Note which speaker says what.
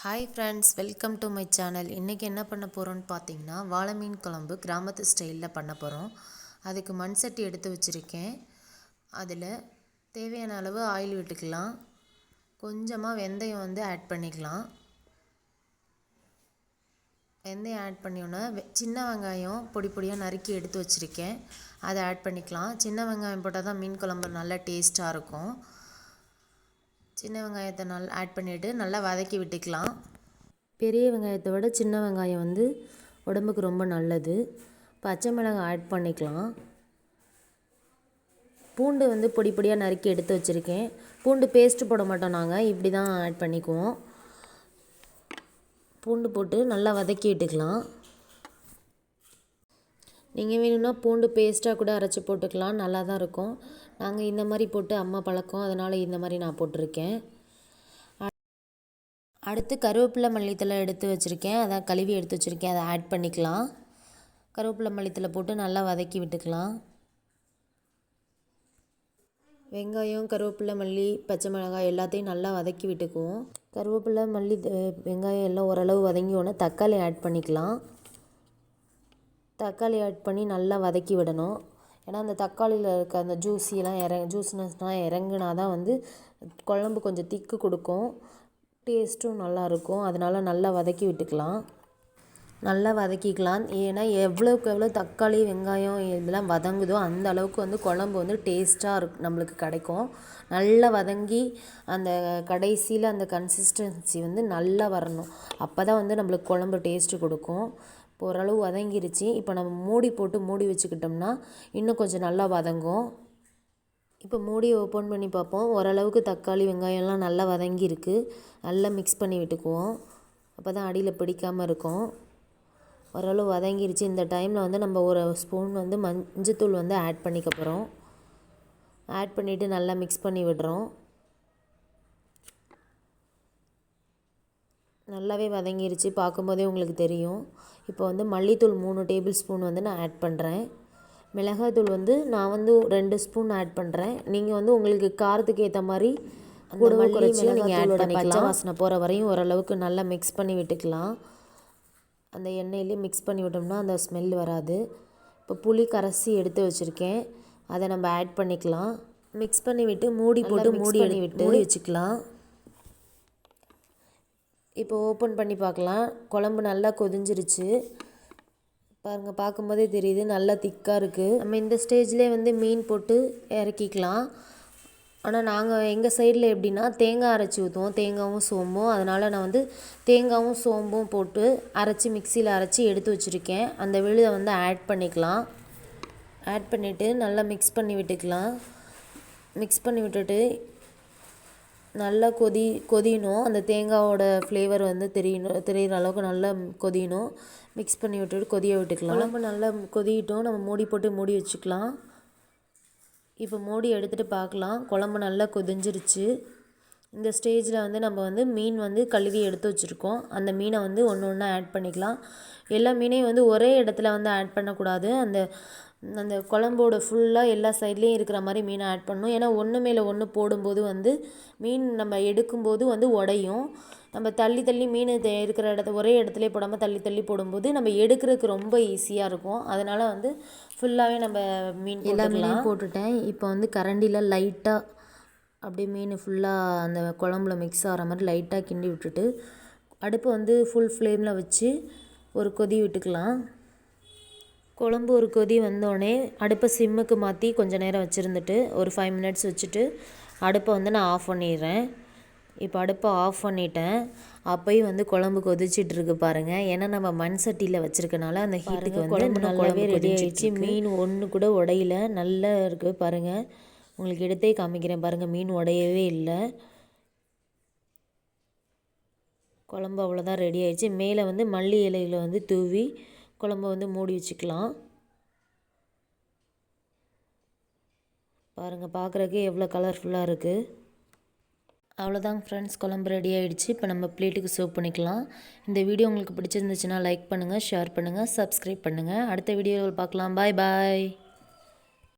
Speaker 1: Hi friends welcome to my channel இன்றைக்கி என்ன பண்ண போகிறோன்னு பார்த்தீங்கன்னா வாழை மீன் குழம்பு கிராமத்து ஸ்டைலில் பண்ண போகிறோம் அதுக்கு மண் சட்டி எடுத்து வச்சுருக்கேன். அதில் தேவையான அளவு ஆயில் விட்டுக்கலாம். கொஞ்சமாக வெந்தயம் வந்து ஆட் பண்ணிக்கலாம். வெந்தயம் ஆட் பண்ணியோன்னா சின்ன வெங்காயம் பொடி பொடியாக நறுக்கி எடுத்து வச்சுருக்கேன். அதை ஆட் பண்ணிக்கலாம். சின்ன வெங்காயம் போட்டால் தான் மீன் குழம்பு நல்லா டேஸ்ட்டாக இருக்கும். சின்ன வெங்காயத்தை நல்லா ஆட் பண்ணிவிட்டு நல்லா வதக்கி விட்டுக்கலாம். பெரிய வெங்காயத்தை விட சின்ன வெங்காயம் வந்து உடம்புக்கு ரொம்ப நல்லது. பச்சை மிளகாய் ஆட் பண்ணிக்கலாம். பூண்டு வந்து பொடி பொடியாக நறுக்கி எடுத்து வச்சுருக்கேன். பூண்டு பேஸ்ட்டு போட மாட்டோம் நாங்கள் இப்படி தான் ஆட் பண்ணிக்குவோம். பூண்டு போட்டு நல்லா வதக்கி விட்டுக்கலாம். நீங்கள் வேணும்னா பூண்டு பேஸ்ட்டாக கூட அரைச்சி போட்டுக்கலாம். நல்லா தான் இருக்கும். நாங்கள் இந்த மாதிரி போட்டு அம்மா பழக்கம். அதனால் இந்த மாதிரி நான் போட்டிருக்கேன். அடுத்து கருவேப்பிலை மல்லித்தலை எடுத்து வச்சுருக்கேன். அதை கழுவி எடுத்து வச்சுருக்கேன். அதை ஆட் பண்ணிக்கலாம். கருவேப்பிலை மல்லித்தலை போட்டு நல்லா வதக்கி விட்டுக்கலாம். வெங்காயம் கருவேப்பிலை மல்லி பச்சை மிளகாய் எல்லாத்தையும் நல்லா வதக்கி விட்டுக்குவோம். கருவேப்பிலை மல்லி வெங்காயம் எல்லாம் ஓரளவு வதங்கியோன்னே தக்காளி ஆட் பண்ணிக்கலாம். தக்காளி ஆட் பண்ணி நல்லா வதக்கி விடணும். ஏன்னா அந்த தக்காளியில் இருக்க அந்த ஜூஸிலாம் இற ஜூஸ்னஸ்லாம் இறங்குனா தான் வந்து குழம்பு கொஞ்சம் திக்கு கொடுக்கும். டேஸ்ட்டும் நல்லாயிருக்கும் அதனால் நல்லா வதக்கி விட்டுக்கலாம். நல்லா வதக்கிக்கலாம். ஏன்னா எவ்வளோக்கு எவ்வளோ தக்காளி வெங்காயம் இதெல்லாம் வதங்குதோ அந்த அளவுக்கு வந்து குழம்பு வந்து டேஸ்ட்டாக இருக்கு நம்மளுக்கு கிடைக்கும். நல்லா வதங்கி அந்த கடைசியில் அந்த கன்சிஸ்டன்சி வந்து நல்லா வரணும். அப்போ தான் வந்து நம்மளுக்கு குழம்பு டேஸ்ட்டு கொடுக்கும். இப்போ ஓரளவு வதங்கிருச்சு. இப்போ நம்ம மூடி போட்டு மூடி வச்சுக்கிட்டோம்னா இன்னும் கொஞ்சம் நல்லா வதங்கும். இப்போ மூடியை ஓப்பன் பண்ணி பார்ப்போம். ஓரளவுக்கு தக்காளி வெங்காயம்லாம் நல்லா வதங்கியிருக்கு. நல்லா மிக்ஸ் பண்ணி விட்டுக்குவோம். அப்போ தான் அடியில் பிடிக்காமல் இருக்கும். ஓரளவு வதங்கிருச்சு. இந்த டைமில் வந்து நம்ம ஒரு ஸ்பூன் வந்து மஞ்சத்தூள் வந்து ஆட் பண்ணிக்க போகிறோம் ஆட் பண்ணிவிட்டு நல்லா மிக்ஸ் பண்ணி விடுறோம். நல்லாவே வதங்கிருச்சு. பார்க்கும்போதே உங்களுக்கு தெரியும். இப்போ வந்து மல்லித்தூள் மூணு டேபிள் ஸ்பூன் வந்து நான் ஆட் பண்ணுறேன் மிளகாய்த்தூள் வந்து நான் வந்து ரெண்டு ஸ்பூன் ஆட் பண்ணுறேன் நீங்கள் வந்து உங்களுக்கு காரத்துக்கு ஏற்ற மாதிரி கூடவே குறைச்சி நீங்கள் ஆட் பண்ணிக்கலாம். வாசனை போகிற வரையும் ஓரளவுக்கு நல்லா மிக்ஸ் பண்ணி விட்டுக்கலாம். அந்த எண்ணெயிலே மிக்ஸ் பண்ணி விட்டோம்னா அந்த ஸ்மெல் வராது. இப்போ புளி கரைசி எடுத்து வச்சுருக்கேன். அதை நம்ம ஆட் பண்ணிக்கலாம். மிக்ஸ் பண்ணி விட்டு மூடி போட்டு மூடி பண்ணி விட்டு மூடி வச்சுக்கலாம். இப்போ ஓப்பன் பண்ணி பார்க்கலாம். குழம்பு நல்லா கொதிஞ்சிருச்சு. பாருங்கள் பார்க்கும்போதே தெரியுது நல்லா திக்காக இருக்குது நம்ம இந்த ஸ்டேஜ்லேயே வந்து மீன் போட்டு இறக்கிக்கலாம். ஆனால் நாங்கள் எங்கள் சைடில் எப்படின்னா தேங்காய் அரைச்சி ஊற்றுவோம் தேங்காயும் சோம்பும். அதனால் நான் வந்து தேங்காயும் சோம்பும் போட்டு அரைச்சி மிக்சியில் அரைச்சி எடுத்து வச்சுருக்கேன். அந்த விழுதை வந்து ஆட் பண்ணிக்கலாம். ஆட் பண்ணிவிட்டு நல்லா மிக்ஸ் பண்ணி விட்டுக்கலாம். மிக்ஸ் பண்ணி விட்டுட்டு நல்லா கொதி கொதியணும். அந்த தேங்காவோட ஃப்ளேவர் வந்து தெரியணும் தெரிகிற அளவுக்கு நல்லா கொதியணும். மிக்ஸ் பண்ணி விட்டுட்டு கொதிய விட்டுக்கலாம். குழம்பு நல்லா கொதிக்கிட்டோம் நம்ம மூடி போட்டு மூடி வச்சுக்கலாம். இப்போ மூடி எடுத்துகிட்டு பார்க்கலாம். குழம்பு நல்லா கொதிஞ்சிருச்சு. இந்த ஸ்டேஜில் வந்து நம்ம வந்து மீன் வந்து கழுவி எடுத்து வச்சுருக்கோம். அந்த மீனை வந்து ஒன்று ஒன்றா ஆட் பண்ணிக்கலாம். எல்லா மீனையும் வந்து ஒரே இடத்துல வந்து ஆட் பண்ணக்கூடாது. அந்த அந்த குழம்போட ஃபுல்லாக எல்லா சைட்லேயும் இருக்கிற மாதிரி மீனை ஆட் பண்ணணும். ஏன்னா ஒன்று மேலே ஒன்று போடும்போது வந்து மீன் நம்ம எடுக்கும்போது வந்து உடையும். நம்ம தள்ளி தள்ளி மீன் இருக்கிற இடத்த ஒரே இடத்துல போடாமல் தள்ளி தள்ளி போடும்போது நம்ம எடுக்கிறதுக்கு ரொம்ப ஈஸியாக இருக்கும். அதனால் வந்து ஃபுல்லாகவே நம்ம மீன் எல்லா மீனையும் போட்டுட்டேன். இப்போ வந்து கரண்டியில் லைட்டாக அப்படியே மீன் ஃபுல்லாக அந்த குழம்புல மிக்ஸ் ஆகிற மாதிரி லைட்டாக கிண்டி விட்டுட்டு அடுப்பை வந்து ஃபுல் ஃப்ளேமில் வச்சு ஒரு கொதி விட்டுக்கலாம். குழம்பு ஒரு கொதி வந்தோடனே அடுப்பை சிம்முக்கு மாற்றி கொஞ்சம் நேரம் வச்சுருந்துட்டு ஒரு ஃபைவ் மினிட்ஸ் வச்சுட்டு அடுப்பை வந்து நான் ஆஃப் பண்ணிடுறேன். இப்போ அடுப்பை ஆஃப் பண்ணிட்டேன். அப்போயும் வந்து குழம்பு கொதிச்சிட்டு இருக்கு பாருங்கள் ஏன்னா நம்ம மண் சட்டியில் வச்சுருக்கனால அந்த ஹீட்டுக்கு வந்து குழம்பு நல்லாவே ரெடி ஆகிடுச்சு மீன் ஒன்று கூட உடையில. நல்லா இருக்குது பாருங்கள் உங்களுக்கு எடுத்தே காமிக்கிறேன் பாருங்கள் மீன் உடையவே இல்லை. குழம்பு அவ்வளோதான் ரெடி ஆயிடுச்சு. மேலே வந்து மல்லி இலையில் வந்து தூவி குழம்பு வந்து மூடி வச்சுக்கலாம். பாருங்கள் பார்க்குறக்கு எவ்வளோ கலர்ஃபுல்லாக இருக்குது அவ்வளோதாங்க ஃப்ரெண்ட்ஸ் குழம்பு ரெடி ஆகிடுச்சு இப்போ நம்ம பிளேட்டுக்கு சர்வ் பண்ணிக்கலாம். இந்த வீடியோ உங்களுக்கு பிடிச்சிருந்துச்சுன்னா லைக் பண்ணுங்கள் ஷேர் பண்ணுங்கள் சப்ஸ்கிரைப் பண்ணுங்கள் அடுத்த வீடியோவில் பார்க்கலாம். பாய் பாய்